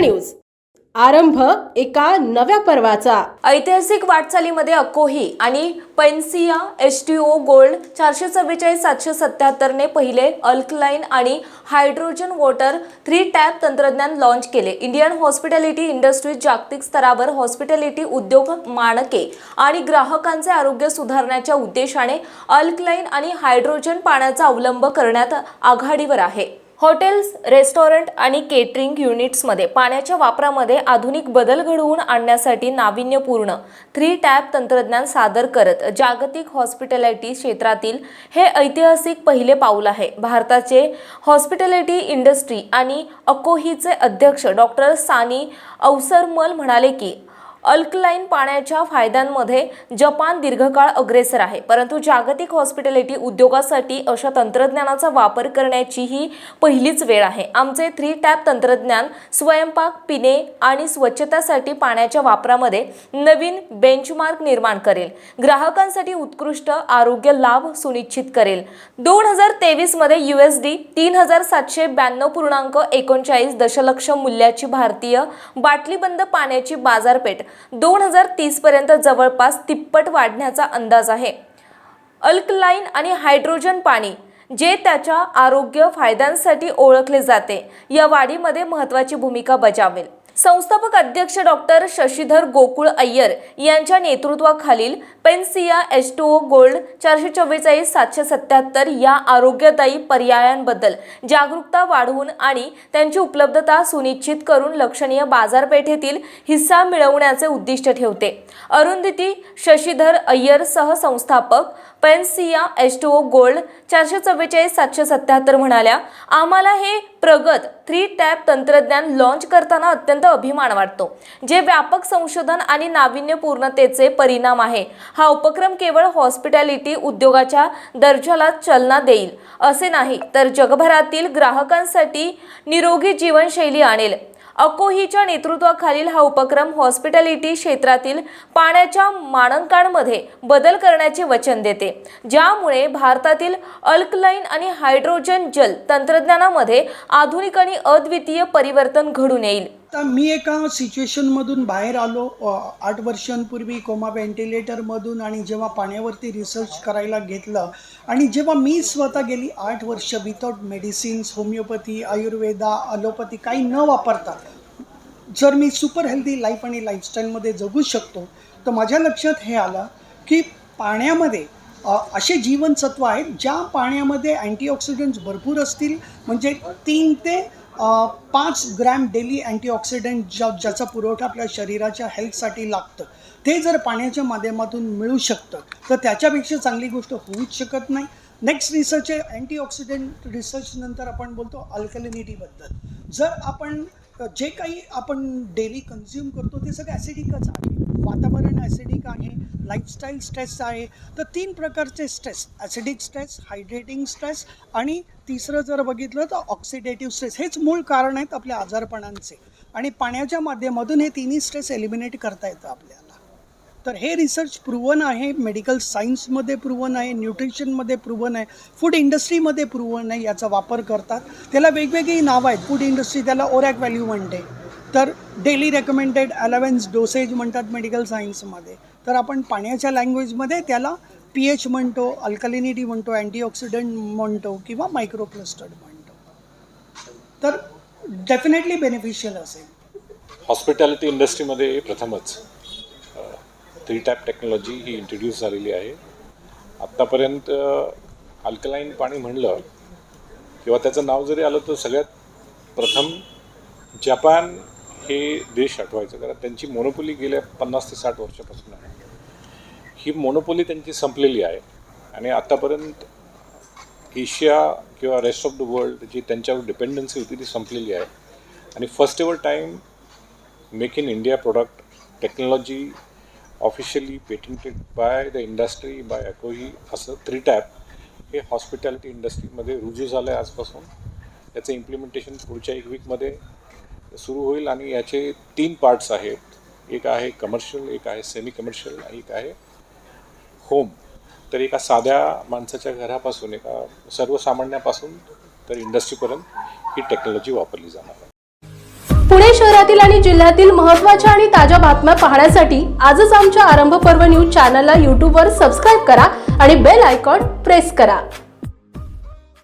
News. आरंभ एका नव्या पर्वाचा. ऐतिहासिक वाटचालीमध्ये अकोही आणि पेन्सिया एच टी ओ गोल्ड चारशे चव्वेचाळीस सातशे सत्याहत्तरने पहिले अल्कलाईन आणि हायड्रोजन वॉटर थ्री टॅप तंत्रज्ञान लॉन्च केले. इंडियन हॉस्पिटॅलिटी इंडस्ट्रीज जागतिक स्तरावर हॉस्पिटॅलिटी उद्योग मानके आणि ग्राहकांचे आरोग्य सुधारण्याच्या उद्देशाने अल्कलाईन आणि हायड्रोजन पाण्याचा अवलंब करण्यात आघाडीवर आहे. हॉटेल्स रेस्टॉरंट आणि केटरिंग युनिट्समध्ये पाण्याच्या वापरामध्ये आधुनिक बदल घडवून आणण्यासाठी नाविन्यपूर्ण थ्री टॅप तंत्रज्ञान सादर करत जागतिक हॉस्पिटॅलिटी क्षेत्रातील हे ऐतिहासिक पहिले पाऊल आहे. भारताचे हॉस्पिटॅलिटी इंडस्ट्री आणि अकोहीचे अध्यक्ष डॉक्टर सानी अवसरमल म्हणाले की अल्कलाईन पाण्याच्या फायद्यांमध्ये जपान दीर्घकाळ अग्रेसर आहे. परंतु जागतिक हॉस्पिटॅलिटी उद्योगासाठी अशा तंत्रज्ञानाचा वापर करण्याची ही पहिलीच वेळ आहे. आमचे थ्री टॅप तंत्रज्ञान स्वयंपाक पिणे आणि स्वच्छतासाठी पाण्याच्या वापरामध्ये नवीन बेंचमार्क निर्माण करेल. ग्राहकांसाठी उत्कृष्ट आरोग्य लाभ सुनिश्चित करेल. दोन हजार तेवीसमध्ये यू एस डी तीन हजार सातशे ब्याण्णव पूर्णांक एकोणचाळीस दशलक्ष मूल्याची भारतीय बाटलीबंद पाण्याची बाजारपेठ दोन हजार तीसपर्यंत जवळपास तिप्पट वाढण्याचा अंदाज आहे. अल्कलाईन आणि हायड्रोजन पाणी जे त्याच्या आरोग्य फायद्यांसाठी ओळखले जाते या वाढीमध्ये महत्त्वाची भूमिका बजावेल. संस्थापक अध्यक्ष डॉक्टर शशीधर गोकुळ अय्यर यांच्या नेतृत्वाखालील पेन्सिया एच टू ओ गोल्ड चारशे चव्वेचाळीस सातशे सत्याहत्तर या आरोग्यदायी पर्यायांबद्दल जागरूकता वाढवून आणि त्यांची उपलब्धता सुनिश्चित करून लक्षणीय बाजारपेठेतील हिस्सा मिळवण्याचे उद्दिष्ट ठेवते. अरुंधती शशीधर अय्यर सह संस्थापक पेन्सिया एच टू ओ गोल्ड चारशे चव्वेचाळीस सातशे सत्याहत्तर म्हणाल्या आम्हाला हे प्रगत थ्री टॅप तंत्रज्ञान लॉन्च करताना अत्यंत अभिमान वाटतो जे व्यापक संशोधन आणि नाविन्यपूर्णतेचे परिणाम आहे. हा उपक्रम केवळ हॉस्पिटॅलिटी उद्योगाच्या दर्जाला चालना देईल असे नाही तर जगभरातील ग्राहकांसाठी निरोगी जीवनशैली आणेल. अकोहीच्या नेतृत्वाखालील हा उपक्रम हॉस्पिटॅलिटी क्षेत्रातील पाण्याच्या मानकांमध्ये बदल करण्याचे वचन देते. ज्यामुळे भारतातील अल्कलाईन आणि हायड्रोजन जल तंत्रज्ञानामध्ये आधुनिक आणि अद्वितीय परिवर्तन घडून येईल. आता मी एका सिच्युएशनमधून बाहेर आलो आठ वर्षांपूर्वी कोमा व्हेंटिलेटरमधून आणि जेव्हा पाण्यावरती रिसर्च करायला घेतलं आणि जेव्हा मी स्वतः गेली आठ वर्ष without medicines homeopathy Ayurveda allopathy काही न वापरता जर मी सुपर हेल्दी लाईफ आणि लाईफस्टाईलमध्ये जगू शकतो तर माझ्या लक्षात हे आलं की पाण्यामध्ये असे जीवनसत्व आहेत ज्या पाण्यामध्ये अँटीऑक्सिडंट्स भरपूर असतील म्हणजे तीन ते पाच ग्रॅम डेली अँटीऑक्सिडंट ज्या ज्याचा पुरवठा आपल्या शरीराच्या हेल्थसाठी लागतं ते जर पाण्याच्या माध्यमातून मिळू शकतं तर त्याच्यापेक्षा चांगली गोष्ट होऊच शकत नाही. नेक्स्ट रिसर्च आहे अँटीऑक्सिडंट रिसर्च नंतर आपण बोलतो अल्कलिनिटीबद्दल जर आपण जे काही आपण डेली कन्झ्युम करतो ते सगळं ॲसिडिकच आहे. वातावरण ॲसिडिक आहे लाईफस्टाईल स्ट्रेस आहे तर तीन प्रकारचे stress acidic stress hydrating stress आणि तिसरं जर बघितलं तर ऑक्सिडेटिव्ह स्ट्रेस हेच मूळ कारण आहेत आपल्या आजारपणांचे. आणि पाण्याच्या माध्यमातून हे तिन्ही स्ट्रेस एलिमिनेट करता येतं आपल्याला. तर हे रिसर्च प्रूवन आहे मेडिकल सायन्समध्ये प्रूवन आहे न्यूट्रिशनमध्ये प्रूवन आहे फूड इंडस्ट्रीमध्ये प्रूवन आहे याचा वापर करतात. त्याला वेगवेगळी नावं आहेत. फूड इंडस्ट्री त्याला ओरॅक व्हॅल्यू म्हणते. तर डेली रेकमेंडेड अलेव्हन्स डोसेज म्हणतात मेडिकल सायन्समध्ये तर आपण पाण्याच्या लँग्वेजमध्ये त्याला पी एच म्हणतो अल्कलिनिटी म्हणतो अँटीऑक्सिडंट म्हणतो किंवा मायक्रोप्लस्टर्ड म्हणतो. तर डेफिनेटली बेनिफिशियल असेल. हॉस्पिटॅलिटी इंडस्ट्रीमध्ये प्रथमच थ्री टॅप टेक्नॉलॉजी ही इंट्रोड्यूस झालेली आहे. आत्तापर्यंत अल्कलाईन पाणी म्हणलं किंवा त्याचं नाव जरी आलं तर सगळ्यात प्रथम जपान हे देश आठवायचं कारण त्यांची मोनोपोली गेल्या पन्नास ते साठ वर्षापासून आहे. ही मोनोपोली त्यांची संपलेली आहे. आणि आत्तापर्यंत एशिया किंवा रेस्ट ऑफ द वर्ल्ड जी त्यांच्यावर डिपेंडन्सी होती ती संपलेली आहे. आणि first ever time make in India product technology officially patented by the industry by अकोही असं थ्री टॅप हे हॉस्पिटॅलिटी इंडस्ट्रीमध्ये रुजू झालं आहे आजपासून. त्याचं इम्प्लिमेंटेशन पुढच्या एक वीकमध्ये सुरू होईल आणि याचे तीन पार्ट्स आहेत. एक आहे कमर्शियल एक आहे सेमी कमर्शियल आणि एक आहे होम तर एका साध्या माणसाच्या घरापासून एका सर्वसामान्यापासून तर इंडस्ट्रीपर्यंत ही टेक्नॉलॉजी वापरली जाणार आहे. पुणे शहरातील आणि जिल्ह्यातील महत्त्वाच्या आणि ताज्या बातम्या पाहण्यासाठी आजच आमच्या आरंभ पर्व न्यूज चॅनलला यूट्यूबवर सबस्क्राईब करा आणि बेल आयकॉन प्रेस करा.